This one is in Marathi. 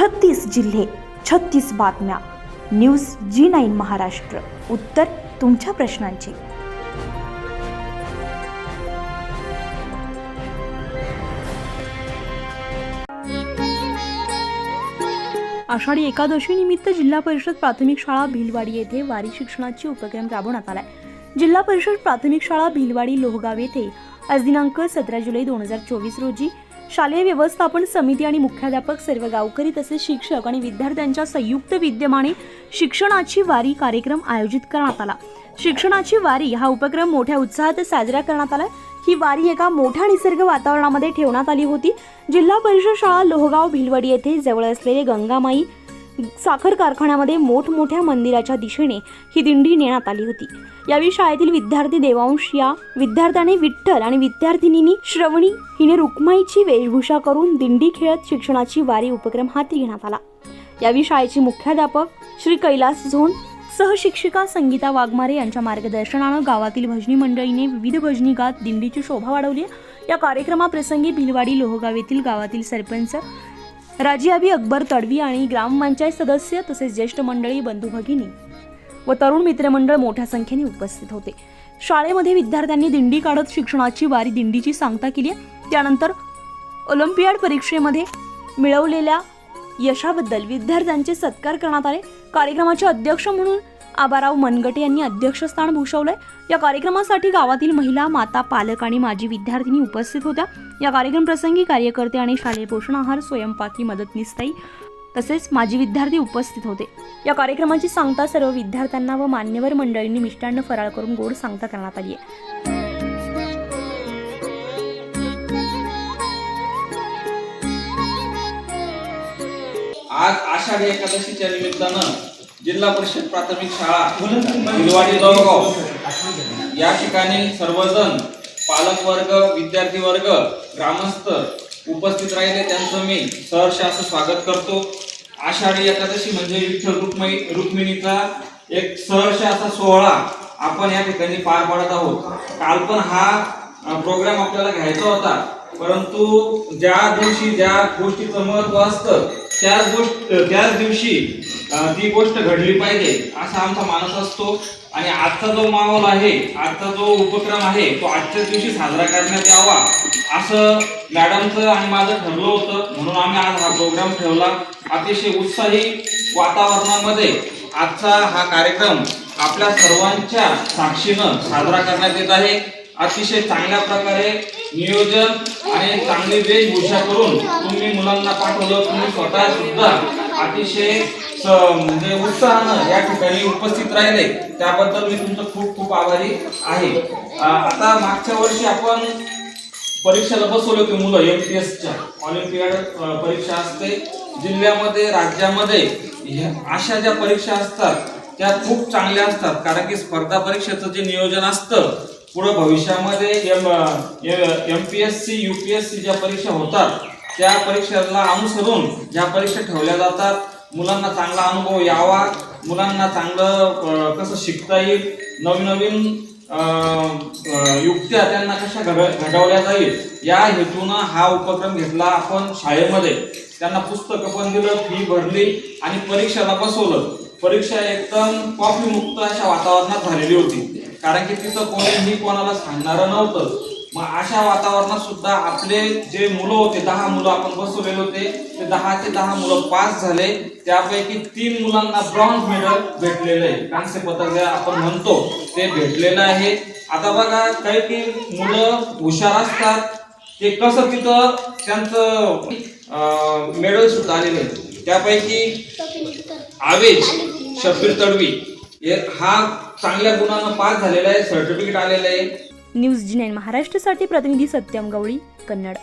छत्तीस जिल्हे छत्तीस बातम्या. News G nine Maharashtra. उत्तर तुमच्या प्रश्नांची. आषाढी एकादशी निमित्त जिल्हा परिषद प्राथमिक शाळा भिलवाडी येथे वारी शिक्षणाची उपक्रम राबवण्यात आलाय. जिल्हा परिषद प्राथमिक शाळा भिलवाडी लोहगाव येथे आज दिनांक सतरा जुलै दोन हजार चोवीस रोजी शालेय व्यवस्थापन समिती आणि मुख्याध्यापक सर्व गावकरी तसेच शिक्षक आणि विद्यार्थ्यांच्या संयुक्त विद्यमाने शिक्षणाची वारी कार्यक्रम आयोजित करण्यात आला. शिक्षणाची वारी हा उपक्रम मोठ्या उत्साहात साजरा करण्यात आला. ही वारी एका मोठ्या निसर्ग वातावरणामध्ये ठेवण्यात आली होती. जिल्हा परिषद शाळा लोहगाव भिलवडी येथे जवळ असलेले गंगामाई साखर कारखान्यामध्ये मोठमोठ्या मंदिराच्या दिशेने ही दिंडी नेण्यात आली होती. यावेळी शाळेतील विद्यार्थी देवांश या विद्यार्थ्याने विठ्ठल आणि विद्यार्थिनींनी श्रवणी हिने रुक्माईची वेशभूषा करून दिंडी खेळत शिक्षणाची वारी उपक्रम हाती घेण्यात आला. यावेळी शाळेचे मुख्याध्यापक श्री कैलास झोन सहशिक्षिका संगीता वाघमारे यांच्या मार्गदर्शनानं गावातील भजनी मंडळीने विविध भजनी गात दिंडीची शोभा वाढवली. या कार्यक्रमाप्रसंगी भिलवाडी लोहगाव येथील गावातील सरपंच राजीआबी अकबर तडवी आणि ग्रामपंचायत सदस्य तसेच ज्येष्ठ मंडळी बंधू भगिनी व तरुण मित्रमंडळ मोठ्या संख्येने उपस्थित होते. शाळेमध्ये विद्यार्थ्यांनी दिंडी काढत शिक्षणाची वारी दिंडीची सांगता केली त्यानंतर ऑलिम्पियाड परीक्षेमध्ये मिळवलेल्या यशाबद्दल विद्यार्थ्यांचे सत्कार करण्यात आले. कार्यक्रमाचे अध्यक्ष म्हणून आबाराव मनगटे यांनी अध्यक्षस्थान भूषवलंय. या कार्यक्रमासाठी गावातील महिला माता पालक आणि माजी विद्यार्थिनी उपस्थित होत्या. या कार्यक्रम प्रसंगी कार्यकर्ते आणि शालेय पोषण आहार स्वयंपाकी मदतनीसताई तसेच माजी विद्यार्थी उपस्थित होते. या कार्यक्रमाची सांगता सर्व विद्यार्थ्यांना व मान्यवर मंडळींनी मिष्टान्न फराळ करून गोड सांगता करण्यात आली आहे. आज आषाढी एकादशीच्या निमित्तानं जिल्हा परिषद प्राथमिक शाळा भिलवाडी जळगाव. या ठिकाणी सर्वजण पालक वर्ग विद्यार्थी वर्ग ग्रामस्थ उपस्थित राहिले. त्यांचं मी सहर्ष असं स्वागत करतो. आषाढी एकादशी म्हणजे विठ्ठल रुक्मिणी रुक्मिणीचा एक सहर्ष असा सोहळा आपण या ठिकाणी पार पाडत आहोत. काल पण हा प्रोग्राम आपल्याला घ्यायचा होता. परंतु ज्या दिवशी ज्या गोष्टीचं महत्त्व असतं त्याच गोष्ट त्याच दिवशी ती गोष्ट घडली पाहिजे असा आमचा मानस असतो. आणि आजचा जो माहोल आहे आजचा जो उपक्रम आहे तो आजच्या दिवशी साजरा करण्यात यावा असं मॅडमचं आणि माझं ठरलं होतं. म्हणून आम्ही आज हा प्रोग्राम ठेवला. अतिशय उत्साही वातावरणामध्ये आजचा हा कार्यक्रम आपल्या सर्वांच्या साक्षीनं साजरा करण्यात येत आहे. अतिशय चांगल्या प्रकारे नियोजन आणि चांगली वेशभूषा करून तुम्ही मुलांना पाठवलं तुम्ही स्वतः सुद्धा अतिशय म्हणजे उत्साहानं या ठिकाणी उपस्थित राहिले. त्याबद्दल मी तुमचं खूप खूप आभारी आहे. आता मागच्या वर्षी आपण परीक्षेला बसवले होते मुलं एम पी एसच्या ऑलिम्पियाड परीक्षा असते. जिल्ह्यामध्ये राज्यामध्ये ह्या- अशा ज्या परीक्षा असतात त्या खूप चांगल्या असतात. कारण की स्पर्धा परीक्षेचं जे नियोजन असतं पुढे भविष्यामध्ये M M P S C U P S C ज्या परीक्षा होतात त्या परीक्षेला अनुसरून ज्या परीक्षा ठेवल्या जातात मुलांना चांगला अनुभव यावा मुलांना चांगलं कसं शिकता येईल नवीन नवीन युक्त्या त्यांना कशा घड- घडवल्या जाईल या हेतूनं हा उपक्रम घेतला आपण शाळेमध्ये. त्यांना पुस्तकं पण दिलं फी भरली आणि परीक्षेला बसवलं. परीक्षा एकदम कॉफीमुक्त अशा वातावरणात झालेली होती. कारण की तिथं कोणीही कोणाला सांगणारं नव्हतं. मग अशा वातावरणात सुद्धा आपले जे मुलं होते दहा मुलं आपण बसवलेले होते ते दहा ते दहा मुलं पास झाले. त्यापैकी तीन मुलांना ब्रॉन्झ मेडल भेटलेलं आहे. कांस्य पदक जे आपण म्हणतो ते भेटलेलं आहे. आता बघा काही काही मुलं हुशार असतात. ते कसं तिथं त्यांचं मेडल सुद्धा आलेलं आहे. त्यापैकी आवेश शब्बीर तडवी. हा चांगल्या गुणानं पास झालेला आहे सर्टिफिकेट आलेलं आहे. न्यूज जी नाईन महाराष्ट्रासाठी प्रतिनिधी सत्यम गवळी कन्नड.